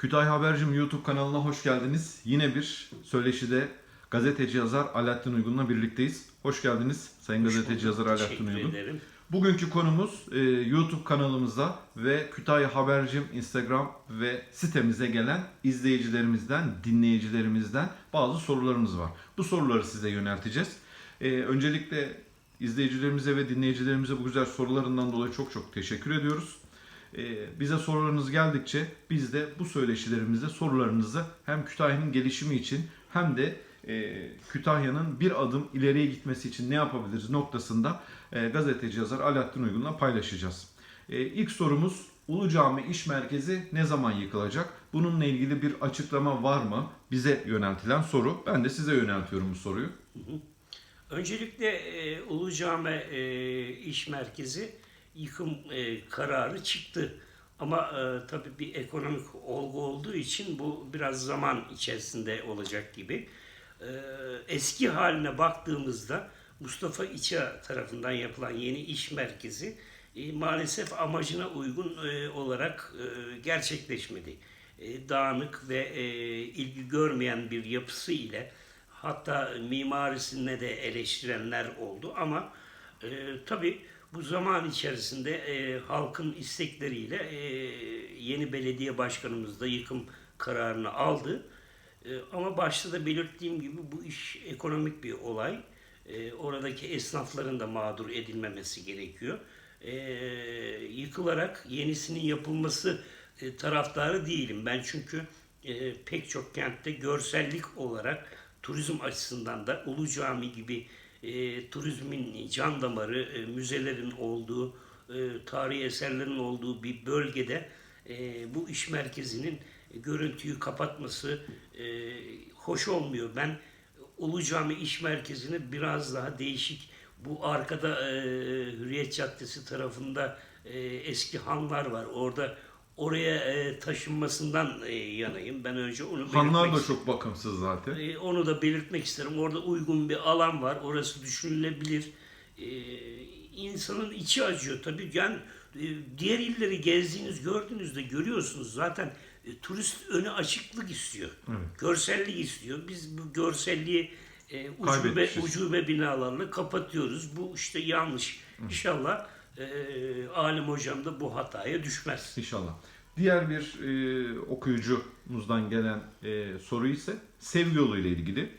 Kütahya Habercim YouTube kanalına hoş geldiniz. Yine bir söyleşide gazeteci yazar Alaaddin Uygun'la birlikteyiz. Hoş geldiniz Sayın gazeteci yazar Alaaddin Uygun. ederim. Bugünkü konumuz e, YouTube kanalımıza ve Kütahya Habercim Instagram ve sitemize gelen izleyicilerimizden, dinleyicilerimizden bazı sorularımız var. Bu soruları size yönelteceğiz. E, öncelikle izleyicilerimize ve dinleyicilerimize bu güzel sorularından dolayı çok çok teşekkür ediyoruz. E, bize sorularınız geldikçe biz de bu söyleşilerimizde sorularınızı hem Kütahya'nın gelişimi için hem de e, Kütahya'nın bir adım ileriye gitmesi için ne yapabiliriz noktasında e, gazeteci yazar Alaaddin Uygun'la paylaşacağız. E, ilk sorumuz Ulu Cami İş Merkezi ne zaman yıkılacak? Bununla ilgili bir açıklama var mı? Bize yöneltilen soru. Ben de size yöneltiyorum bu soruyu. Öncelikle e, Ulu Cami İş Merkezi yıkım e, kararı çıktı. Ama e, tabii bir ekonomik olgu olduğu için bu biraz zaman içerisinde olacak gibi. E, eski haline baktığımızda Mustafa İça tarafından yapılan yeni iş merkezi e, maalesef amacına uygun e, olarak e, gerçekleşmedi. E, dağınık ve e, ilgi görmeyen bir yapısı ile hatta mimarisine de eleştirenler oldu ama e, tabii bu zaman içerisinde e, halkın istekleriyle e, yeni belediye başkanımız da yıkım kararını aldı. E, ama başta da belirttiğim gibi bu iş ekonomik bir olay. E, oradaki esnafların da mağdur edilmemesi gerekiyor. E, yıkılarak yenisinin yapılması e, taraftarı değilim. Ben çünkü e, pek çok kentte görsellik olarak turizm açısından da Ulu Cami gibi e, turizmin can damarı, e, müzelerin olduğu, e, tarihi eserlerin olduğu bir bölgede e, bu iş merkezinin görüntüyü kapatması e, hoş olmuyor. Ben Ulu Cami İş Merkezi'ni biraz daha değişik bu arkada e, Hürriyet Caddesi tarafında e, eski hanlar var. Orada oraya e, taşınmasından e, yanayım. Ben önce onu Hanlar belirtmek da çok bakımsız zaten. e, onu da belirtmek isterim. Orada uygun bir alan var. Orası düşünülebilir. E, insanın içi acıyor tabii. Yani e, diğer illeri gezdiğiniz, gördüğünüzde görüyorsunuz zaten e, turist önü açıklık istiyor. Görsellik istiyor. Biz bu görselliği e, ucube, ucube binalarla kapatıyoruz. Bu işte yanlış. İnşallah e, alim hocam da bu hataya düşmez. İnşallah. Diğer bir e, okuyucumuzdan gelen e, soru ise sevgi yolu ile ilgili.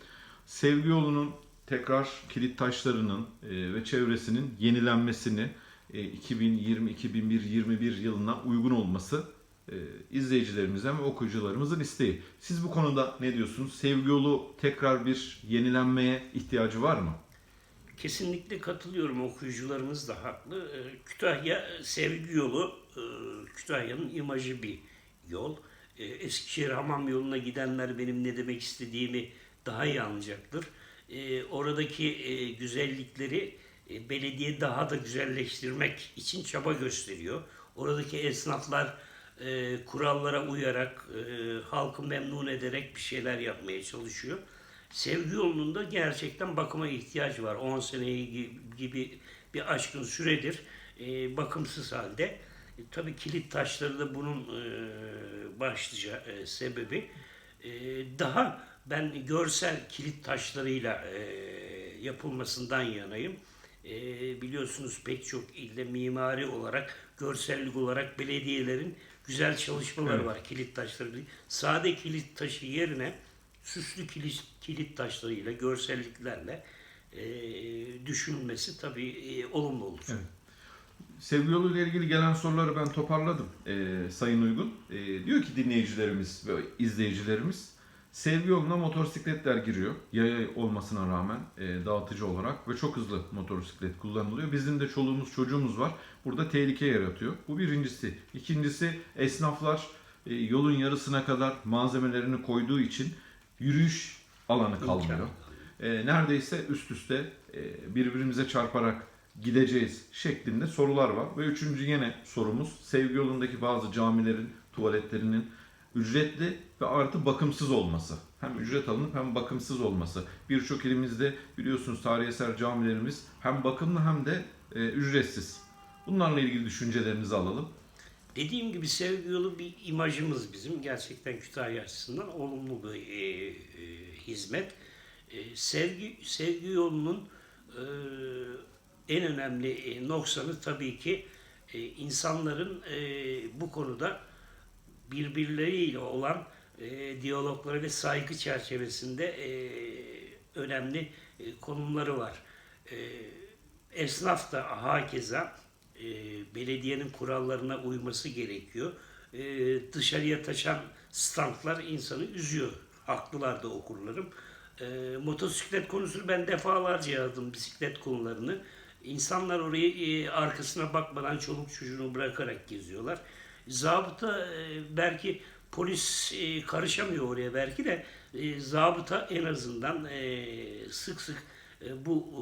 Sevgi yolunun tekrar kilit taşlarının e, ve çevresinin yenilenmesini e, 2020-2021 yılına uygun olması e, izleyicilerimizden ve okuyucularımızın isteği. Siz bu konuda ne diyorsunuz? Sevgi yolu tekrar bir yenilenmeye ihtiyacı var mı? Kesinlikle katılıyorum. Okuyucularımız da haklı. Ee, Kütahya e, sevgi yolu, e, Kütahya'nın imajı bir yol. Ee, Eskişehir Hamam yoluna gidenler benim ne demek istediğimi daha iyi anlayacaktır. Ee, Oradaki e, güzellikleri belediye daha da güzelleştirmek için çaba gösteriyor. Oradaki esnaflar kurallara uyarak, halkı memnun ederek bir şeyler yapmaya çalışıyor. Sevgi yolunun da gerçekten bakıma ihtiyacı var. 10 seneyi gibi bir aşkın süredir e, bakımsız halde. E, tabii kilit taşları da bunun e, başlıca e, sebebi. E, daha ben görsel kilit taşlarıyla e, yapılmasından yanayım. E, biliyorsunuz pek çok ilde mimari olarak, görsellik olarak belediyelerin güzel çalışmaları Evet. var kilit taşları. Sade kilit taşı yerine süslü kilit, kilit taşlarıyla, görselliklerle e, düşünülmesi tabii e, olumlu olur. Evet. Sevgi ile ilgili gelen soruları ben toparladım e, Sayın Uygun. E, diyor ki dinleyicilerimiz ve izleyicilerimiz sevgi yoluna motosikletler giriyor. Yaya olmasına rağmen e, dağıtıcı olarak ve çok hızlı motosiklet kullanılıyor. Bizim de çoluğumuz çocuğumuz var. Burada tehlike yaratıyor. Bu birincisi. İkincisi esnaflar e, yolun yarısına kadar malzemelerini koyduğu için yürüyüş alanı kalmıyor. E, neredeyse üst üste e, birbirimize çarparak gideceğiz şeklinde sorular var. Ve üçüncü yine sorumuz sevgi yolundaki bazı camilerin tuvaletlerinin ücretli ve artı bakımsız olması. Hem ücret alınıp hem bakımsız olması. Birçok ilimizde biliyorsunuz tarihi eser camilerimiz hem bakımlı hem de e, ücretsiz. Bunlarla ilgili düşüncelerinizi alalım. Dediğim gibi sevgi yolu bir imajımız bizim. Gerçekten Kütahya açısından olumlu bir e, e, hizmet. E, sevgi sevgi yolunun e, en önemli e, noksanı tabii ki e, insanların e, bu konuda birbirleriyle olan e, diyalogları ve saygı çerçevesinde e, önemli e, konumları var. E, esnaf da hakeza e, belediyenin kurallarına uyması gerekiyor. E, dışarıya taşan standlar insanı üzüyor. Haklılar da okurlarım. E, motosiklet konusunu ben defalarca yazdım bisiklet konularını. İnsanlar orayı e, arkasına bakmadan çoluk çocuğunu bırakarak geziyorlar. Zabıta e, belki polis e, karışamıyor oraya belki de e, zabıta en azından e, sık sık e, bu e,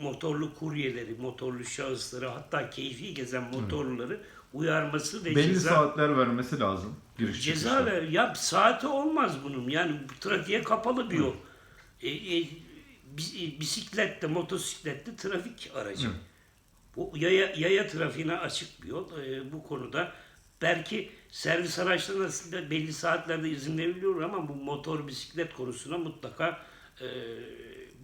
motorlu kuryeleri, motorlu şahısları hatta keyfi gezen motorluları uyarması ve Belli ceza, saatler vermesi lazım. Giriş ceza çıkışta. ver. Ya saati olmaz bunun. Yani bu trafiğe kapalı bir yol. E, e, bi- bisiklette, motosiklette trafik aracı. Bu yaya, yaya trafiğine açık bir yol. E, bu konuda belki servis araçlarına aslında belli saatlerde izin veriliyor ama bu motor bisiklet konusuna mutlaka e,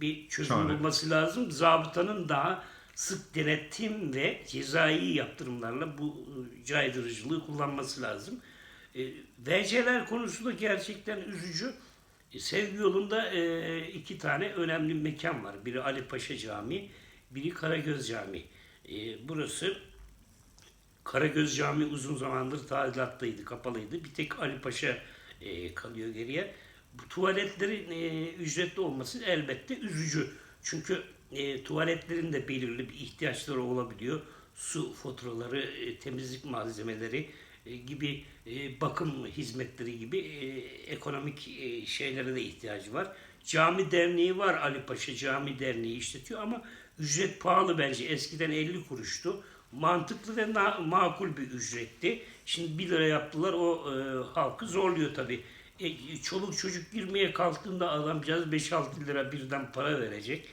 bir çözüm Çare. bulması lazım. Zabıtanın daha sık denetim ve cezai yaptırımlarla bu e, caydırıcılığı kullanması lazım. E, VC'ler konusu da gerçekten üzücü. E, Sevgi yolunda e, iki tane önemli mekan var. Biri Ali Paşa Camii, biri Karagöz Camii. E, burası Karagöz Camii uzun zamandır tadilattaydı, kapalıydı. Bir tek Ali Paşa e, kalıyor geriye. Tuvaletlerin e, ücretli olması elbette üzücü. Çünkü e, tuvaletlerin de belirli bir ihtiyaçları olabiliyor. Su faturaları, e, temizlik malzemeleri e, gibi e, bakım hizmetleri gibi e, ekonomik e, şeylere de ihtiyacı var. Cami derneği var Ali Paşa Cami Derneği işletiyor ama ücret pahalı bence. Eskiden 50 kuruştu. Mantıklı ve makul bir ücretti. Şimdi 1 lira yaptılar o e, halkı zorluyor tabii. E, çoluk çocuk girmeye kalktığında adamcağız 5-6 lira birden para verecek.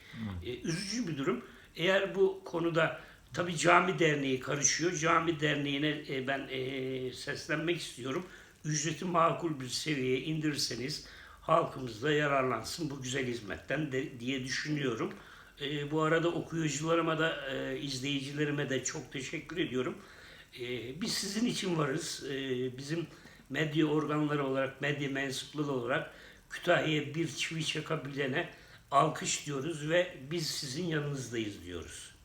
E, üzücü bir durum. Eğer bu konuda tabii cami derneği karışıyor. Cami derneğine e, ben e, seslenmek istiyorum. Ücreti makul bir seviyeye indirirseniz halkımız da yararlansın bu güzel hizmetten de, diye düşünüyorum. E, bu arada okuyucularıma da e, izleyicilerime de çok teşekkür ediyorum. E, biz sizin için varız. E, bizim medya organları olarak, medya mensupları olarak Kütahya'ya bir çivi çakabilene alkış diyoruz ve biz sizin yanınızdayız diyoruz.